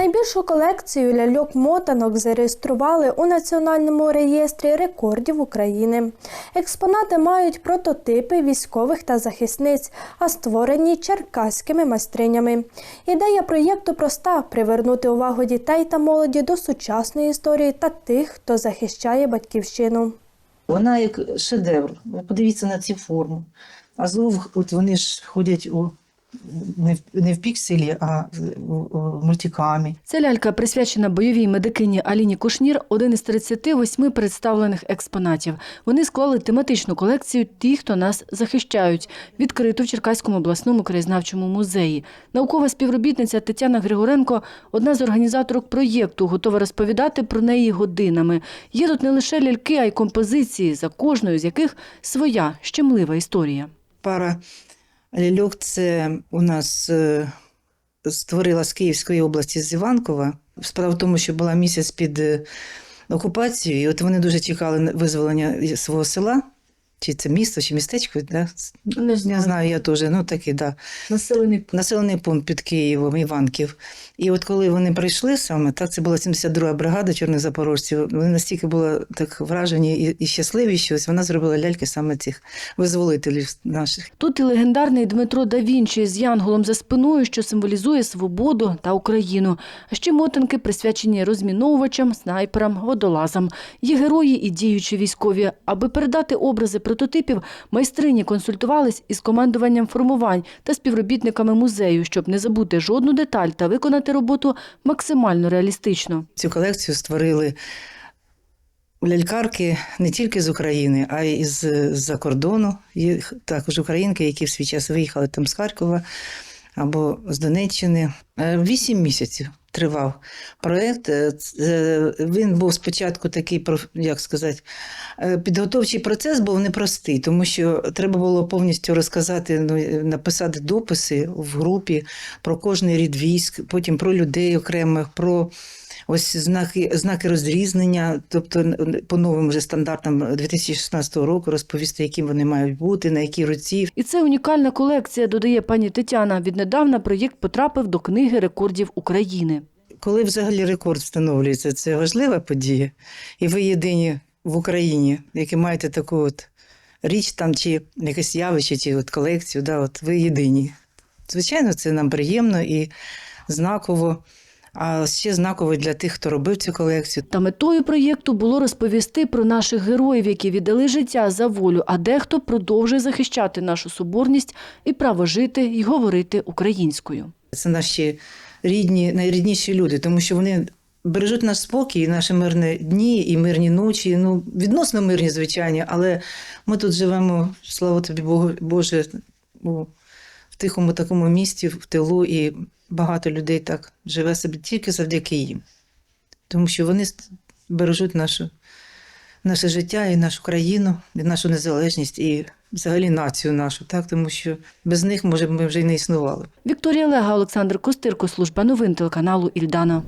Найбільшу колекцію ляльок-мотанок зареєстрували у Національному реєстрі рекордів України. Експонати мають прототипи військових та захисниць, а створені черкаськими майстринями. Ідея проєкту проста привернути увагу дітей та молоді до сучасної історії та тих, хто захищає батьківщину. Вона як шедевр. Подивіться на цю форму. Азов, от вони ж ходять у не в, не в пікселі, а в, мультикамі. Ця лялька присвячена бойовій медикині Аліні Кушнір, один із 38 представлених експонатів. Вони склали тематичну колекцію Ті, хто нас захищають, відкриту в Черкаському обласному краєзнавчому музеї. Наукова співробітниця Тетяна Григоренко, одна з організаторок проєкту, готова розповідати про неї годинами. Є тут не лише ляльки, а й композиції, за кожною з яких своя щемлива історія. Пара ляльок це у нас е, створила з Київської області з Іванкова. Справа в тому, що була місяць під окупацією, і от вони дуже чекали визволення свого села. Чи це місто, чи містечко, да? Не не знаю, я теж, ну таки, да. Населений населений пункт під Києвом, Іванків. І от коли вони прийшли саме, так це була 72-га бригада чорних запорожців. Вони настільки були так вражені і, і щасливі, що ось вона зробила ляльки саме цих визволителів наших. Тут і легендарний Дмитро да Вінчі з янголом за спиною, що символізує свободу та Україну. А ще мотанки присвячені розміновувачам, снайперам, водолазам. Є герої і діючі військові. Аби передати образи прототипів, майстрині консультувались із командуванням формувань та співробітниками музею, щоб не забути жодну деталь та виконати роботу максимально реалістично. Цю колекцію створили лялькарки не тільки з України, а й з-за кордону. Є також українки, які в свій час виїхали там з Харкова або з Донеччини. Е, Вісім місяців тривав проєкт. Е, Він був спочатку такий, як сказати, е, підготовчий процес був непростий, тому що треба було повністю розказати, ну, е, написати дописи в групі про кожний рід військ, потім про людей окремих, про ось знаки, знаки розрізнення, тобто по новим вже стандартам 2016 року розповісти, яким вони мають бути, на якій руці, І це унікальна колекція, додає пані Тетяна. Віднедавна проєкт потрапив до книги рекордів України. Коли взагалі рекорд встановлюється, це важлива подія. І ви єдині в Україні, які маєте таку от річ там, чи якесь явище, чи от колекцію, да, от ви єдині. Звичайно, це нам приємно і знаково. А ще знаково для тих, хто робив цю колекцію. Та метою проєкту було розповісти про наших героїв, які віддали життя за волю, а дехто продовжує захищати нашу соборність і право жити і говорити українською. Це наші рідні, найрідніші люди, тому що вони бережуть наш спокій, наші мирні дні і мирні ночі. Ну, відносно мирні, звичайно, але ми тут живемо, слава тобі, Богу, Боже, тихому такому місті, в тилу, і багато людей так живе собі тільки завдяки їм. Тому що вони бережуть нашу, наше життя і нашу країну, і нашу незалежність, і взагалі націю нашу, так? тому що без них, може, ми вже й не існували. Вікторія Лега, Олександр Костирко, служба новин телеканалу Ільдана.